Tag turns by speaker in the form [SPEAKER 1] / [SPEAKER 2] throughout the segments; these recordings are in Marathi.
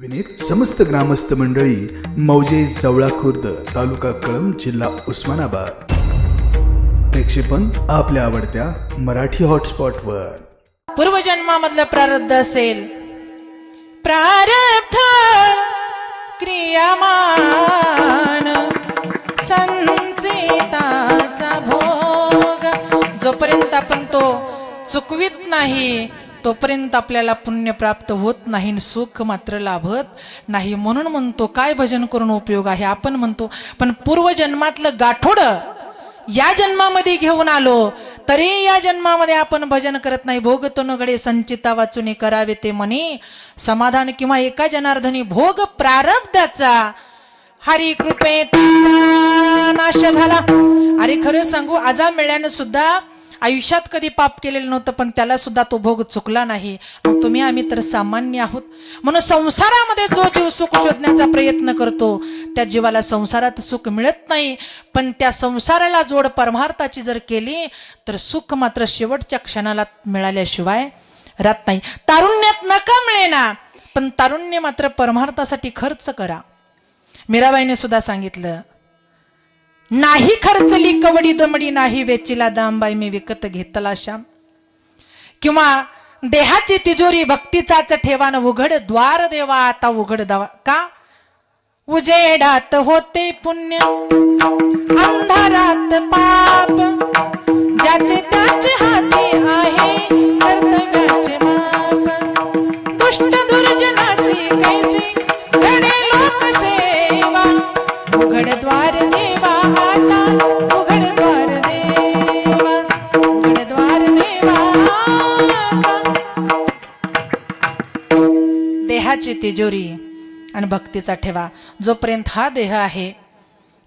[SPEAKER 1] विनीत समस्त ग्रामस्थ मंडळी मौजे जवळा खुर्द तालुका कळम जिल्हा उस्मानाबाद. प्रेक्षेपण आपल्या आवडत्या मराठी हॉटस्पॉटवर.
[SPEAKER 2] पूर्वजन्मामधलं प्रारब्ध असेल. प्रारब्ध क्रियामान संचिताचा भोग. जोपर्यंत आपण तो चुकवित नाही तोपर्यंत आपल्याला पुण्य प्राप्त होत नाही सुख मात्र लाभत नाही. म्हणून म्हणतो काय भजन करून उपयोग आहे? आपण म्हणतो पण पूर्वजन्मातलं गाठोड या जन्मामध्ये घेऊन आलो तरी या जन्मामध्ये आपण भजन करत नाही. भोग तो नगडे संचिता वाचून करावे ते म्हणे. समाधान किंवा एका जनार्दनी भोग प्रारब्धाचा. हरी कृपे नाश झाला. अरे खरं सांगू आजा मिळ्यानं सुद्धा आयुष्यात कधी पाप केलेलं नव्हतं पण त्याला सुद्धा तो भोग चुकला नाही. तुम्ही आम्ही तर सामान्य आहोत. म्हणून संसारामध्ये जो जीव सुख शोधण्याचा प्रयत्न करतो त्या जीवाला संसारात सुख मिळत नाही. पण त्या संसाराला जोड परमार्थाची जर केली तर सुख मात्र शेवटच्या क्षणाला मिळाल्याशिवाय राहत नाही. तारुण्यात नका मिळेना पण तारुण्य मात्र परमार्थासाठी खर्च करा. मीराबाईने सुद्धा सांगितलं नाही खर्चली कवडी दमडी नाही वेचीला दामबाई मी विकत घेतला श्याम. किंवा देहाची तिजोरी भक्तीचाच ठेवान उघड द्वार देवा आता उघड दवा का? उजेडात होते पुण्य अंधारात पाप. ज्याचे त्याचे हाती आहे कर्तव्याचे भक्तीचा ठेवा. जोपर्यंत हा देह आहे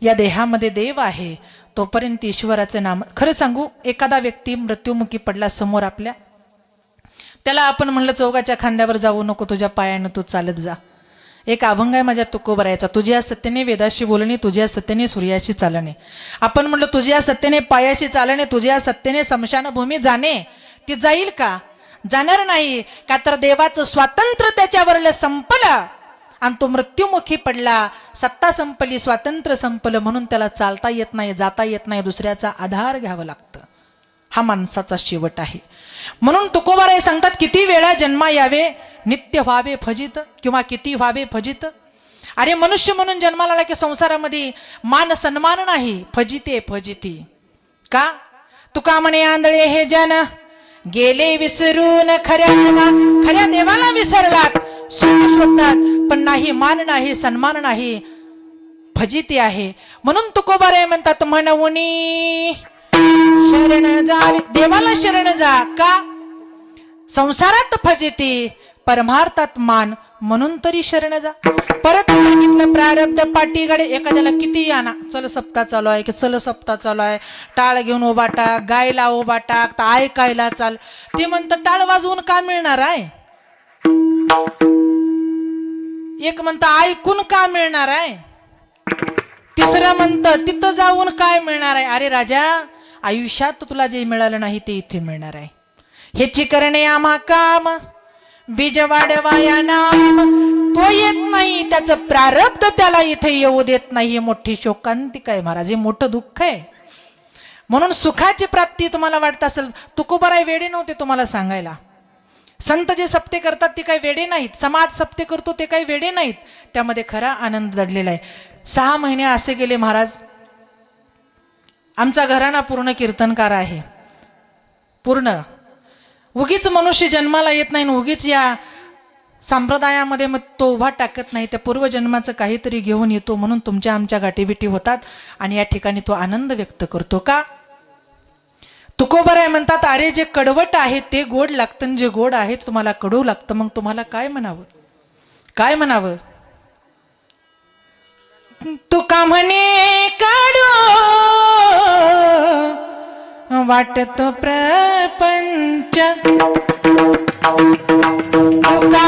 [SPEAKER 2] या देहामध्ये देव आहे तोपर्यंत ईश्वराचं नाम. खरं सांगू एखादा व्यक्ती मृत्युमुखी पडला समोर आपल्या त्याला आपण म्हणलं चौघाच्या खांद्यावर जाऊ नको तुझ्या पायानं तू चालत जा. एक अभंग आहे माझ्या तुकोबरायचा तुझ्या सत्तेने वेदाशी बोलणे तुझ्या सत्तेने सूर्याशी चालणे. आपण म्हणलं तुझ्या सत्तेने पायाशी चालणे तुझ्या सत्तेने स्मशानभूमी जाणे ती जाईल का? जाणार नाही. का तर देवाचं स्वातंत्र्य त्याच्यावर संपलं. आणि तो मृत्युमुखी पडला. सत्ता संपली स्वातंत्र्य संपलं म्हणून त्याला चालता येत नाही जाता येत नाही दुसऱ्याचा आधार घ्यावं लागतं. हा माणसाचा शेवट आहे. म्हणून तुकोबाराय सांगतात किती वेळा जन्मा यावे? नित्य व्हावे फजित किंवा किती व्हावे फजित? अरे मनुष्य म्हणून जन्माला आला की संसारामध्ये मान सन्मान नाही फजिते फजिती. का? तुका म्हणे आंधळे हे जन गेले विसरून खऱ्या देवा खऱ्या देवाला विसरलात सुख शोधतात पण नाही मान नाही सन्मान नाही फजिती आहे. म्हणून तुकोबारे म्हणतात म्हणवणी शरण जा देवाला शरण जा. का? संसारात फजिती परमार्थात मान म्हणून तरी शरण जा. परत सांगितलं प्रारब्ध पाठीकडे एखाद्याला किती आणा? चल सप्ताह चालू आहे की चल सप्ताह चालू आहे. टाळ घेऊन उभा टाक गायला उभा टाक तर ऐकायला चाल. ते म्हणतं टाळ वाजवून का मिळणार आहे? एक म्हणतं ऐकून का मिळणार आहे? तिसरं म्हणतं तिथं जाऊन काय मिळणार आहे? अरे राजा आयुष्यात तुला जे मिळालं नाही ते इथे मिळणार आहे. ह्याची करणे आम्हा काम बीज वाढवाया नाम. तो येत नाही त्याचं प्रारब्ध त्याला इथे येऊ देत नाही. ही मोठी शोकांतिक आहे महाराज हे मोठं दुःख आहे. म्हणून सुखाची प्राप्ती तुम्हाला वाटत असेल तुकोबराय वेडे नव्हते तुम्हाला सांगायला. संत जे सप्ते करतात ते काही वेडे नाहीत. समाज सप्ते करतो ते काही वेडे नाहीत. त्यामध्ये खरा आनंद दडलेला आहे. सहा महिने असे गेले महाराज. आमचा घराणा पूर्ण कीर्तनकार आहे. पूर्ण. उगीच मनुष्य जन्माला येत नाही आणि उगीच या संप्रदायामध्ये मग तो उभा टाकत नाही. त्या पूर्वजन्माचं काहीतरी घेऊन येतो म्हणून तुमच्या आमच्या गाठीबिटी होतात आणि या ठिकाणी तो आनंद व्यक्त करतो का? तुकोबराय म्हणतात अरे जे कडवट आहे ते गोड लागतं जे गोड आहे तुम्हाला कडू लागतं. मग तुम्हाला काय म्हणावं? काय म्हणावं? तुका म्हणे काढू? वाटतो प्रपंच. तुका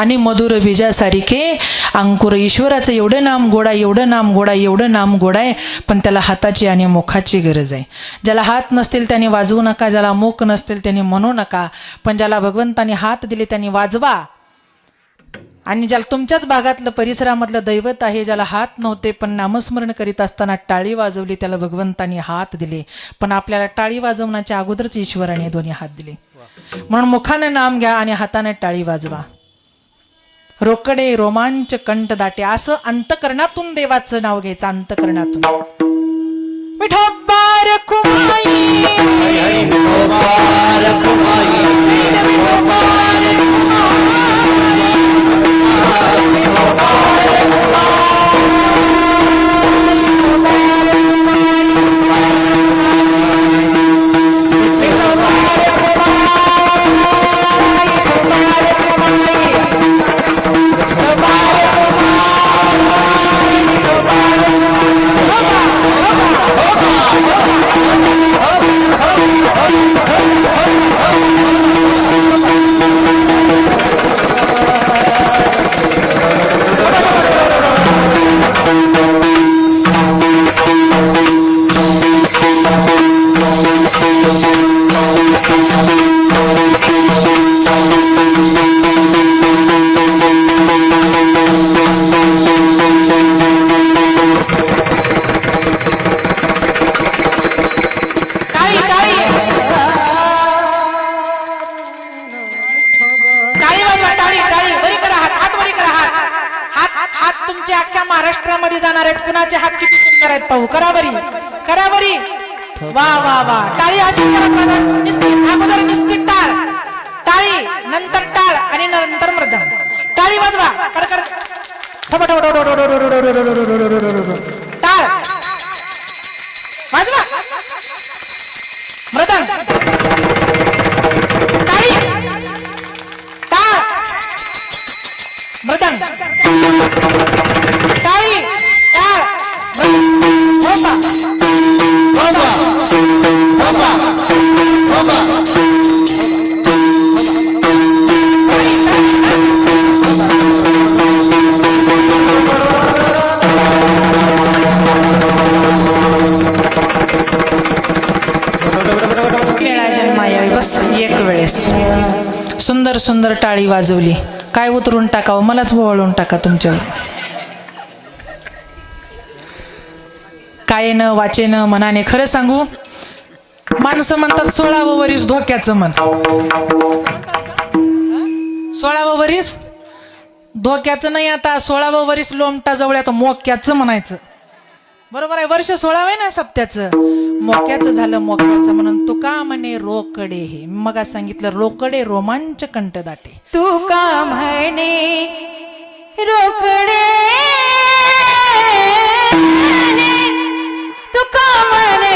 [SPEAKER 2] आणि मधुर बीजासारिखे अंकुर. ईश्वराचं एवढं नाम गोडा एवढं नाम गोडा एवढं नाम गोडा आहे पण त्याला हाताची आणि मुखाची गरज आहे. ज्याला हात नसतील त्याने वाजवू नका ज्याला मुख नसतील त्याने म्हणू नका पण ज्याला भगवंताने हात दिले त्यांनी वाजवा. आणि ज्याला तुमच्याच भागातलं परिसरामधलं दैवत आहे ज्याला हात नव्हते पण नामस्मरण करीत असताना टाळी वाजवली त्याला भगवंतानी हात दिले. पण आपल्याला टाळी वाजवण्याच्या अगोदरच ईश्वराने दोन्ही हात दिले. म्हणून मुखानं नाम घ्या आणि हाताने टाळी वाजवा. रोकडे रोमांच कंठ दाटे. असं अंतकरणातून देवाचं नाव घ्यायचं अंतकरणातून. तुमच्या अख्ख्या महाराष्ट्रामध्ये जाणार आहेत कुणाचे हात किती सुंदर आहेत पाहू करा बरी करा बरी वा वा वा टाळी अशी अगोदर निश्चित टाळ टाळी नंतर टाळ आणि नंतर मृदम टाळी वाजवा कडकड टाळ वाजवा मृदम टाळी टाळ मृदम टाळी वाजवली. काय उतरून टाकावं? मलाच वळून टाका तुमच्यावर. कायेनं वाचेनं मनाने खरं सांगू? माणसं म्हणतात सोळावं वरीस धोक्याचं मन. सोळावं वरीस? धोक्याचं नाही आता. सोळावं वरीस लोमटा जवळ आता मोक्याचं म्हणायचं. बरोबर आहे. वर्ष सोळावे आहे ना सप्त्याचं? मोक्याचं झालं मोक्याचं. म्हणून तुका म्हणे रोकडे हे. मग सांगितलं रोकडे रोमांच कंठ दाटे.
[SPEAKER 3] तुका म्हणे रोकडे.
[SPEAKER 2] तुका म्हणे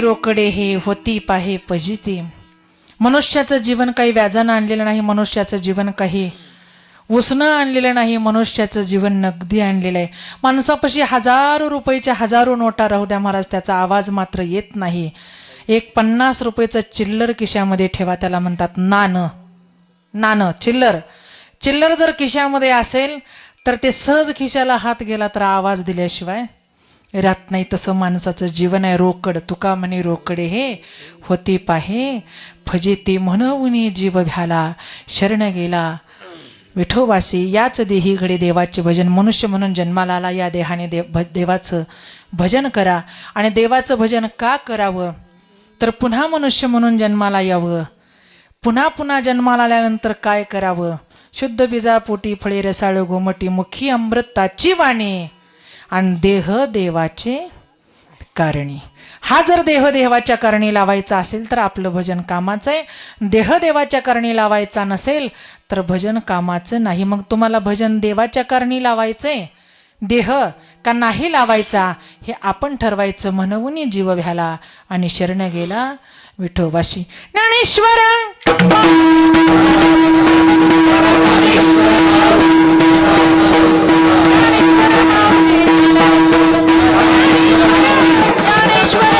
[SPEAKER 2] रोकडे हे होती पाहे पजिती. मनुष्याचं जीवन काही व्याजानं आणलेलं नाही मनुष्याचं जीवन काही उसणं आणलेलं नाही मनुष्याचं जीवन नगदी आणलेलं आहे. माणसापाशी हजारो रुपयेच्या हजारो नोटा राहू द्या महाराज त्याचा आवाज मात्र येत नाही. एक पन्नास रुपयेचं चिल्लर किशामध्ये ठेवा त्याला म्हणतात नाणं नाणं चिल्लर. चिल्लर जर खिशामध्ये असेल तर ते सहज खिशाला हात गेला तर आवाज दिल्याशिवाय राहत नाही तसं माणसाचं जीवन आहे. रोकड तुका म्हणे रोकडे हे होती पाहे. फजिती म्हणून जीव भ्याला शरण गेला. विठोबासी याच देही घडे देवाचे भजन. मनुष्य म्हणून जन्माला आला या देहाने देव भ देवाचं भजन करा. आणि देवाचं भजन का करावं? तर पुन्हा मनुष्य म्हणून जन्माला यावं. पुन्हा पुन्हा जन्माला आल्यानंतर काय करावं? शुद्ध बीजापोटी फळे रसाळ गोमटी मुखी अमृताची वाणी. आणि देह देवाचे कारणी. हा जर देह देवाच्या कारणी लावायचा असेल तर आपलं भजन कामाचं आहे. देह देवाच्या कारणी लावायचा नसेल तर भजन कामाचं नाही. मग तुम्हाला भजन देवाच्या कारणी आहे देह का नाही लावायचा? हे आपण ठरवायचं म्हणून जीव भ्याला आणि शरण गेला विठोबाशी. ज्ञानेश्वर! Johnny Schmidt!